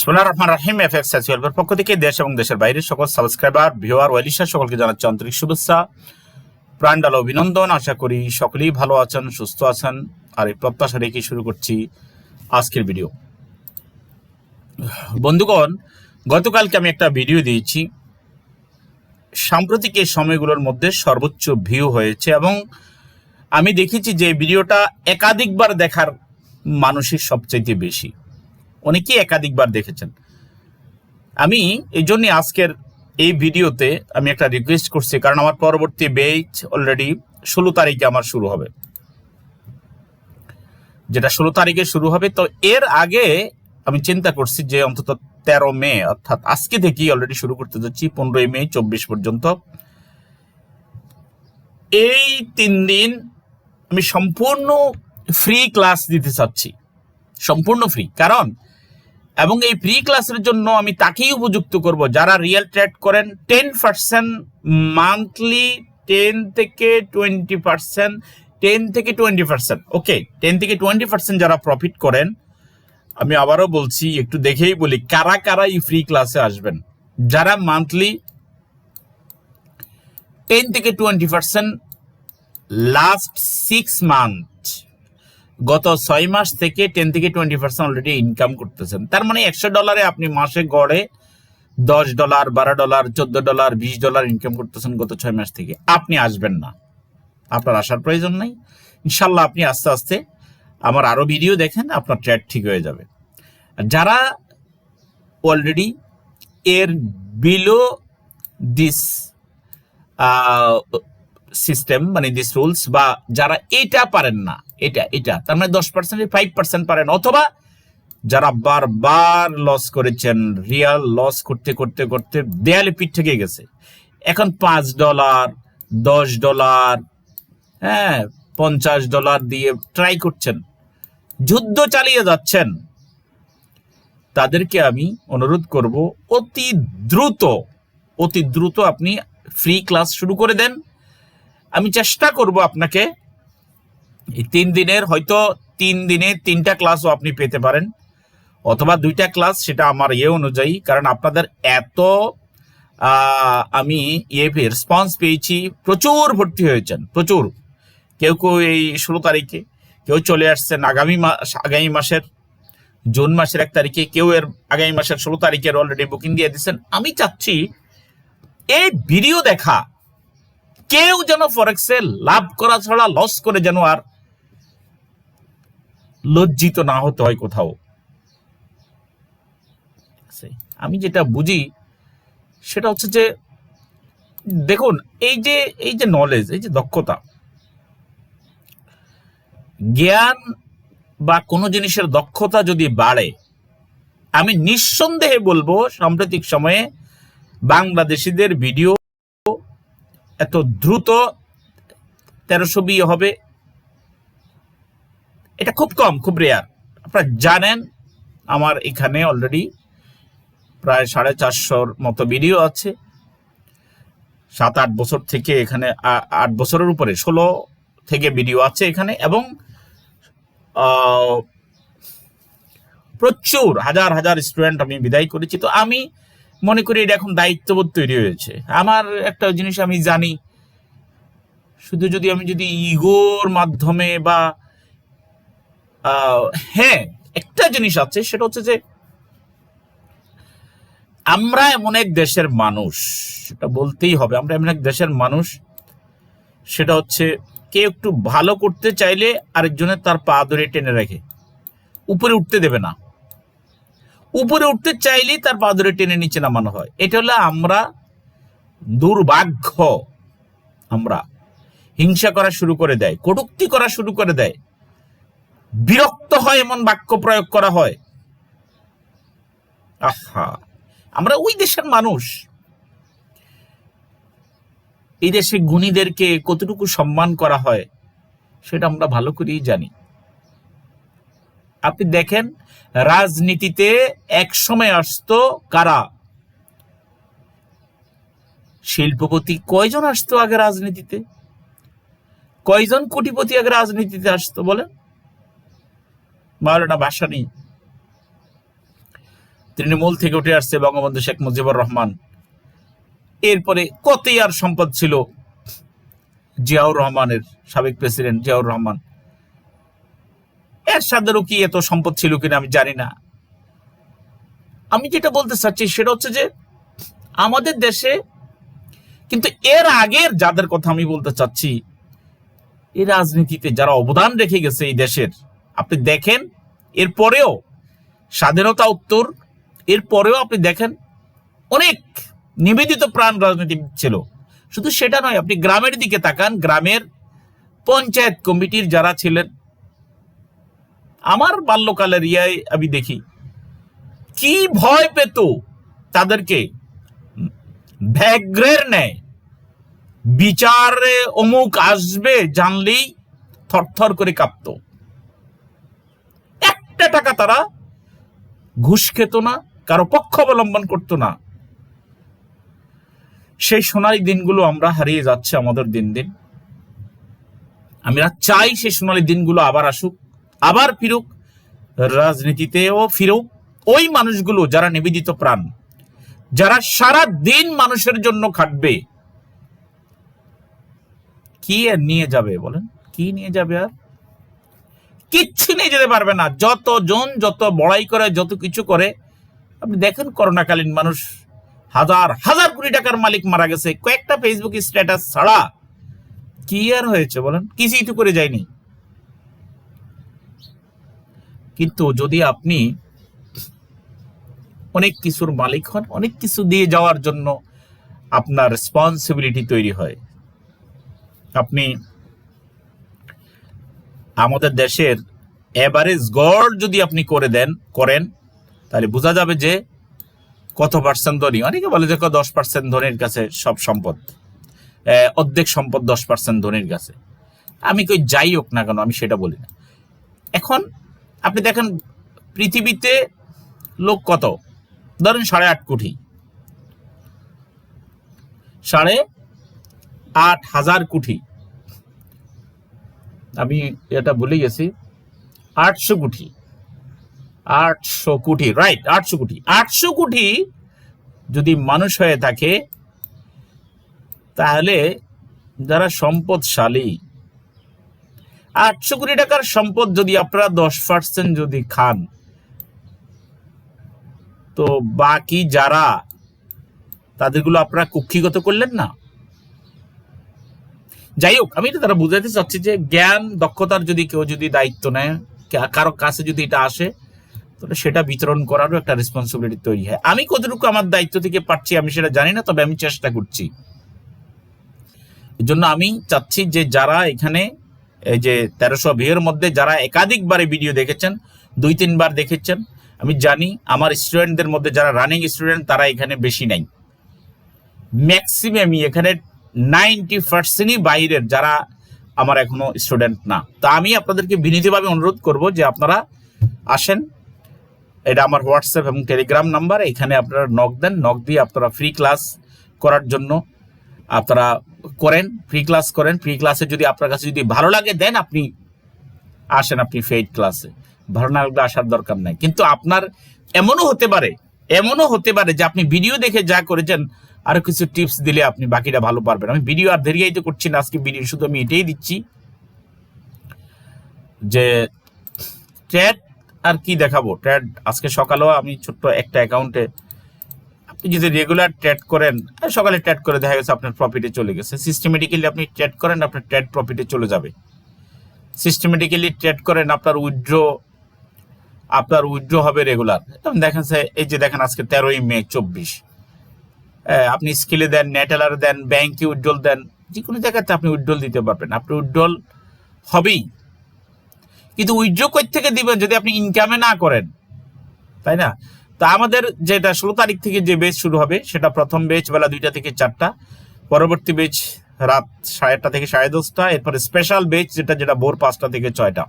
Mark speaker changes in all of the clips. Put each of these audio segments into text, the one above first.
Speaker 1: বিসমুল্লাহ রহমান রাহিম এফ এক্সের পক্ষ থেকে দেশ এবং দেশের বাইরের সকল সাবস্ক্রাইবার ভিওয়ার ওয়েলিশা সকলকে জানাচ্ছি আন্তরিক শুভেচ্ছা। প্রাণডাল অভিনন্দন। আশা করি সকলেই ভালো আছেন, সুস্থ আছেন। আর এই প্রত্যাশা রেখে শুরু করছি আজকের ভিডিও বন্ধুগণ, গতকালকে আমি একটা ভিডিও দিয়েছি। সাম্প্রতিক এই সময়গুলোর মধ্যে সর্বোচ্চ ভিউ হয়েছে এবং আমি দেখেছি যে ভিডিওটা একাধিকবার দেখার মানুষের সবচাইতে বেশি। অনেকেই একাধিকবার দেখেছেন। আমি এই জন্য আজকের এই ভিডিওতে আমি একটা রিকোয়েস্ট করছি, কারণ আমার পরবর্তী বেচ অলরেডি ষোলো তারিখে আমার শুরু হবে। যেটা ষোলো তারিখে শুরু হবে, তো এর আগে আমি চিন্তা করছি যে অন্তত তেরো মে, অর্থাৎ আজকে থেকেই অলরেডি শুরু করতে যাচ্ছি, পনেরোই মে চব্বিশ পর্যন্ত। এই তিন দিন আমি সম্পূর্ণ ফ্রি ক্লাস দিতে চাচ্ছি। সম্পূর্ণ ফ্রি কারণ এবং এই ফ্রি ক্লাসের জন্য আমি তাকেই উপযুক্ত করব। যারা রিয়েল ট্রেড করেন টেন পার্সেন্ট মান্থলি টেন থেকে টোয়েন্টি পার্সেন্ট টেন থেকে টোয়েন্টি পার্সেন্ট ওকে টেন থেকে টোয়েন্টি পার্সেন্ট যারা প্রফিট করেন, আমি আবারও বলছি, একটু দেখেই বলি, কারা কারা এই ফ্রি ক্লাসে আসবেন? যারা মান্থলি টেন থেকে twenty percent last six month গত ছয় মাস থেকে টেন থেকে টোয়েন্টি পার্সেন্ট অলরেডি ইনকাম করতেছেন। তার মানে একশো ডলারে আপনি মাসে গড়ে দশ ডলার বারো ডলার চোদ্দ ডলার বিশ ডলার ইনকাম করতেছেন গত ছয় মাস থেকে। আপনি আসবেন না। আপনার আসার প্রয়োজন নাই। ইনশাল্লাহ আপনি আস্তে আস্তে আমার আরও ভিডিও দেখেন, আপনার ট্র্যাড ঠিক হয়ে যাবে। যারা অলরেডি এর বিলো দিস সিস্টেম মানে দিস রুলস বা যারা এটা পারেন না, এটা এটা, তার মানে দশ পার্সেন্ট ফাইভ পার্সেন্ট পারেন, অথবা যারা বারবার লস করেছেন রিয়াল লস করতে করতে করতে দেয়ালে পিঠ থেকে গেছে। এখন পাঁচ ডলার দশ ডলার হ্যাঁ পঞ্চাশ ডলার দিয়ে ট্রাই করছেন, যুদ্ধ চালিয়ে যাচ্ছেন, তাদেরকে আমি অনুরোধ করব, অতি দ্রুত অতি দ্রুত আপনি ফ্রি ক্লাস শুরু করে দেন। আমি চেষ্টা করব আপনাকে এই তিন দিনের, হয়তো তিন দিনে তিনটা ক্লাসও আপনি পেতে পারেন, অথবা দুইটা ক্লাস সেটা আমার ইয়ে অনুযায়ী, কারণ আপনাদের এত আমি ইয়ে রেসপন্স পেয়েছি, প্রচুর ভর্তি হয়েছেন, প্রচুর। কেউ কেউ এই ষোলো তারিখে, কেউ চলে আসছেন আগামী মাস আগামী মাসের, জুন মাসের এক তারিখে, কেউ এর আগামী মাসের ষোলো তারিখের অলরেডি বুকিং দিয়ে দিচ্ছেন আমি চাচ্ছি, এই ভিডিও দেখা কেউ যেন ফরেক্সে লাভ করা ছাড়া লস করে যেন আর লজ্জিত না হতে হয় কোথাও। আমি যেটা বুঝি সেটা হচ্ছে যে, দেখুন, এই যে এই যে নলেজ এই যে দক্ষতা, জ্ঞান বা কোনো জিনিসের দক্ষতা যদি বাড়ে, আমি নিঃসন্দেহে বলব সাম্প্রতিক সময়ে বাংলাদেশিদের ভিডিও এত দ্রুত তেরোশো বিয়ে হবে। এটা খুব কম, খুব রেয়ার আপনারা জানেন, আমার এখানে অলরেডি প্রায় সাড়ে চারশোর মতো ভিডিও আছে। সাত, আট বছর থেকে এখানে আট বছরের উপরে, ষোলো থেকে ভিডিও আছে এখানে এবং প্রচুর, হাজার হাজার স্টুডেন্ট আমি বিদায় করেছি। তো আমি মনে করি এটা এখন দায়িত্ববোধ তৈরি হয়েছে। আমার একটা জিনিস আমি জানি, শুধু যদি আমি যদি ইগোর মাধ্যমে বা হ্যাঁ একটা জিনিস আছে, সেটা হচ্ছে যে, আমরা এমন এক দেশের মানুষ, সেটা বলতেই হবে, আমরা এমন এক দেশের মানুষ, সেটা হচ্ছে কেউ একটু ভালো করতে চাইলে আরেকজনের তার পা ধরে টেনে রাখে, উপরে উঠতে দেবে না। উপরে উঠতে চাইলেই তার পা ধরে টেনে নিচে নামানো হয়। এটা হলো আমরা দুর্ভাগ্য। আমরা হিংসা করা শুরু করে দেয়, কটুক্তি করা শুরু করে দেয়। বিরক্ত হয় এমন বাক্য প্রয়োগ করা হয়। আহা! আমরা ওই দেশের মানুষ। এই দেশে গুণীদেরকে কতটুকু সম্মান করা হয়, সেটা আমরা ভালো করেই জানি। আপনি দেখেন, রাজনীতিতে এক সময় আসতো কারা? শিল্পপতি কয়জন আসতো আগে রাজনীতিতে? কয়জন কোটিপতি আগে রাজনীতিতে আসতো বলেন? ভাষা নেই তৃণমূল থেকে উঠে আসছে বঙ্গবন্ধু শেখ মুজিবুর রহমান। এরপরে কতই আর সম্পদ ছিল? জিয়াউর রহমানের সাবেক প্রেসিডেন্ট জিয়াউর রহমান। এরশাদেরও কি এত সম্পদ ছিল কিনা আমি জানি না। আমি যেটা বলতে চাচ্ছি সেটা হচ্ছে যে, আমাদের দেশে কিন্তু এর আগের যাদের কথা আমি বলতে চাচ্ছি, এই রাজনীতিতে যারা অবদান রেখে গেছে এই দেশের, আপনি দেখেন, এরপরেও স্বাধীনতা উত্তর, এরপরেও আপনি দেখেন, অনেক নিবেদিত প্রাণ রাজনীতি ছিল। শুধু সেটা নয়, আপনি গ্রামের দিকে তাকান, গ্রামের পঞ্চায়েত কমিটির যারা ছিলেন আমার বাল্যকালের ইয়ায় আমি দেখি। কি ভয় পেত তাদেরকে? ব্যাঘ্রের নেয় বিচারে অমুক আসবে জানলেই থরথর করে কাঁপত। একটা টাকা তারা ঘুষ খেত না, কারও পক্ষ অবলম্বন করতো না। সেই সোনালী দিনগুলো আমরা হারিয়ে যাচ্ছে আমাদের দিন দিন। আমরা চাই সেই সোনালী দিনগুলো আবার আসুক। আবার ফিরুক, রাজনীতিতেও ফিরুক। ওই মানুষগুলো যারা নিবেদিত প্রাণ, যারা সারা দিন মানুষের জন্য খাটবে, কি আর নিয়ে যাবে বলেন? কি নিয়ে যাবে আর? কিচ্ছু নিয়ে যেতে পারবে না। যত জন যত বড়াই করে, যত কিছু করে, আপনি দেখেন করোনাকালীন মানুষ হাজার হাজার কোটি টাকার মালিক মারা গেছে। কয়েকটা ফেসবুক স্ট্যাটাস ছাড়া কি আর হয়েছে বলেন? কিছুই তো করে যায়নি। কিন্তু যদি আপনি অনেক কিছুর মালিক হন, অনেক কিছু দিয়ে যাওয়ার জন্য আপনার রেসপন্সিবিলিটি তৈরি হয়। আপনি আমাদের দেশের এভারেজ গড় যদি আপনি করে দেন, করেন, তাহলে বোঝা যাবে যে কত পার্সেন্ট ধনী। অনেকে বলে যে দশ পার্সেন্ট ধনীর কাছে সব সম্পদ? অর্ধেক সম্পদ দশ পার্সেন্ট ধনীর কাছে। আমি কই যাই হোক না কেন, আমি সেটা বলি না। এখন আপনি দেখেন, পৃথিবীতে লোক কত? ধরেন সাড়ে আট কোটি। সাড়ে আট হাজার কোটি। আমি এটা ভুলে গেছি। আটশো কোটি। আটশো কোটি রাইট আটশো কোটি। আটশো কোটি যদি মানুষ হয়ে থাকে, তাহলে যারা সম্পদশালী আটশো কোটি টাকার সম্পদ যদি আপনারা দশ পার্সেন্ট যদি খান, তো বাকি যারা, তাদেরগুলো আপনারা কুক্ষিগত করলেন না? যাই হোক, আমি এটা তারা বুঝাতে চাচ্ছি যে জ্ঞান, দক্ষতার যদি কেউ যদি দায়িত্ব নেয় কারও কাছে যদি এটা আসে, তাহলে সেটা বিতরণ করারও একটা রেসপন্সিবিলিটি তৈরি হয়। আমি কতটুকু আমার দায়িত্ব থেকে পাচ্ছি আমি সেটা জানি না, তবে আমি চেষ্টা করছি। এর জন্য আমি চাচ্ছি যে যারা এখানে এই যে তেরোশো ভিউর মধ্যে যারা একাধিকবারে ভিডিও দেখেছেন, দুই, তিনবার দেখেছেন, আমি জানি আমার স্টুডেন্টদের মধ্যে যারা রানিং স্টুডেন্ট তারা এখানে বেশি নাই। ম্যাক্সিমামই এখানে নাইনটি পার্সেন্টই বাইরের যারা আমার এখনও স্টুডেন্ট না। তা আমি আপনাদেরকে বিনীতভাবে অনুরোধ করব যে আপনারা আসেন। এটা আমার হোয়াটসঅ্যাপ এবং টেলিগ্রাম নাম্বার এখানে আপনারা নক দেন। নক দিয়ে আপনারা ফ্রি ক্লাস করার জন্য আপনারা করেন ফ্রি ক্লাস করেন ফ্রি ক্লাসে যদি আপনার কাছে যদি ভালো লাগে দেন আপনি আসেন আপনি ফেইড ক্লাসে ভালো না লাগলে আসার দরকার নাই। কিন্তু আপনার এমনও হতে পারে, এমনও হতে পারে যে আপনি ভিডিও দেখে যা করেছেন আরও কিছু টিপস দিলে আপনি বাকিটা ভালো পারবেন। আমি ভিডিও আর দেরিয়াইতে করছি না, আজকে ভিডিও শুধু আমি এটাই দিচ্ছি যে ট্যাড আর কি দেখাবো? ট্যাড আজকে সকালেও আমি ছোট্ট একটা অ্যাকাউন্টে যদি রেগুলার ট্রেড করেন সকালে ট্রেড করে দেখা গেছে আপনার প্রফিটে চলে গেছে। সিস্টেমেটিক্যালি আপনি ট্রেড করেন, আপনার ট্রেড প্রফিটে চলে যাবে। সিস্টেমেটিক্যালি ট্রেড করেন, আপনার উইথড্র আপনার উইথড্র হবে রেগুলার দেখেন এই যে দেখেন আজকে তেরোই মে চব্বিশ। আপনি স্কিলে দেন নেটেলার দেন ব্যাংকে উইথড্রল দেন যে কোনো জায়গাতে আপনি উইথড্রল দিতে পারবেন। আপনি উইথড্রল হবেই। কিন্তু উইথড্র কই থেকে দিবেন? যদি আপনি ইনকামে না করেন, তাই না? তা আমাদের যেটা ষোলো তারিখ থেকে যে বেচ শুরু হবে, সেটা প্রথম বেচ বেলা দুইটা থেকে চারটা, পরবর্তী বেচ রাত সাড়ে আটটা থেকে সাড়ে দশটা, এরপরে স্পেশাল বেচ যেটা যেটা ভোর পাঁচটা থেকে ছয়টা।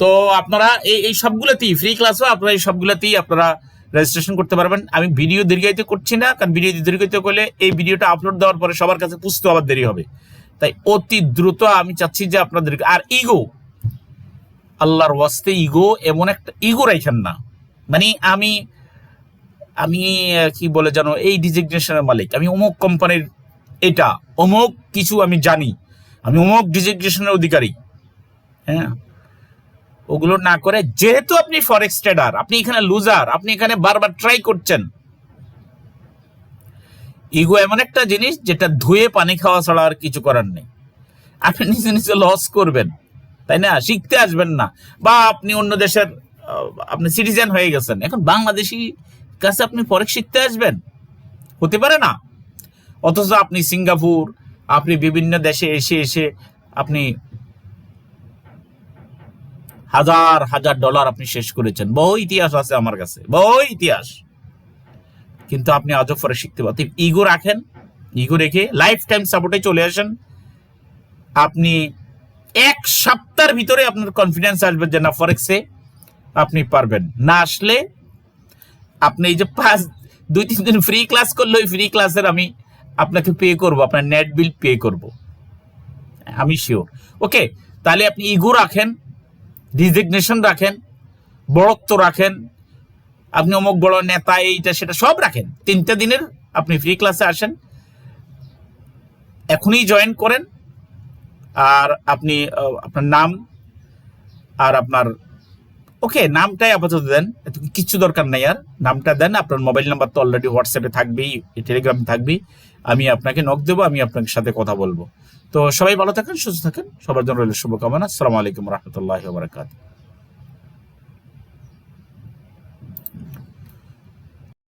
Speaker 1: তো আপনারা এই এই সবগুলোতেই ফ্রি ক্লাসও আপনারা এই সবগুলোতেই আপনারা রেজিস্ট্রেশন করতে পারবেন। আমি ভিডিও দীর্ঘায়িত করছি না, কারণ ভিডিও দীর্ঘায়িত করলে এই ভিডিওটা আপলোড দেওয়ার পরে সবার কাছে পুষতে আবার দেরি হবে। তাই অতি দ্রুত আমি চাচ্ছি যে আপনাদের আর ইগো আল্লাহর ওয়াস্তে ইগো এমন একটা ইগো রাইখেন না। মানে আমি আমি কি বলে জানো এই ডিজিগনেশনের মালিক। আমি অমুক কোম্পানির এটা, অমুক কিছু আমি জানি। আমি অমুক ডিজিগনেশনের অধিকারী। হ্যাঁ? ওগুলো না করে যেহেতু আপনি ফরেক্স ট্রেডার আপনি এখানে লুজার আপনি এখানে বারবার ট্রাই করছেন। ইগো এমন একটা জিনিস যেটা ধুয়ে পানি খাওয়া ছাড়া আর কিছু করার নেই। আপনি নিজে নিজে লস করবেন। তাই না? শিখতে আসবেন না। বা আপনি অন্য দেশের আপনি সিটিজেন হয়ে গেছেন। এখন বাংলাদেশি কাছে আপনি ফরেক্স শিখতে আসবেন? হতে পারে না। অথচ আপনি সিঙ্গাপুর, আপনি বিভিন্ন দেশে এসে এসে আপনি হাজার হাজার ডলার আপনি শেষ করেছেন। বহু ইতিহাস আছে আমার কাছে, বহু ইতিহাস। কিন্তু আপনি আজও পরে শিখতে পারতেন ইগো রাখেন ইগো রেখে লাইফ টাইম সাপোর্টে চলে আসেন। আপনি এক সপ্তাহের ভিতরে আপনার কনফিডেন্স আসবে যে না ফরেক্সে পারবেন। না আসলে আপনি এই যে পাঁচ, দুই, তিন দিন ফ্রি ক্লাস করলে ওই ফ্রি ক্লাসের আমি আপনাকে পে করব, আপনার নেট বিল পে করব। আমি শিওর ওকে তাহলে আপনি ইগো রাখেন ডিজিগনেশন রাখেন, বড়ত্ব রাখেন, আপনি অমুক বড় নেতা, এইটা, সেটা সব রাখেন। তিনটা দিনের আপনি ফ্রি ক্লাসে আসেন, এখনই জয়েন করেন, আর আপনি আপনার নাম, আর আপনার ওকে নামটাই আপাতত দেন। কিছু দরকার নাই আর। নামটা দেন, আপনার মোবাইল নাম্বার তো অলরেডি হোয়াটসঅ্যাপে থাকবেই টেলিগ্রামে থাকবেই। আমি আপনাকে নখ দেবো, আমি আপনার সাথে কথা বলব। তো সবাই ভালো থাকেন, সুস্থ থাকেন, সবার জন্য রইল শুভকামনা। আসসালামু আলাইকুম রহমতুল্লাহ বারাকাত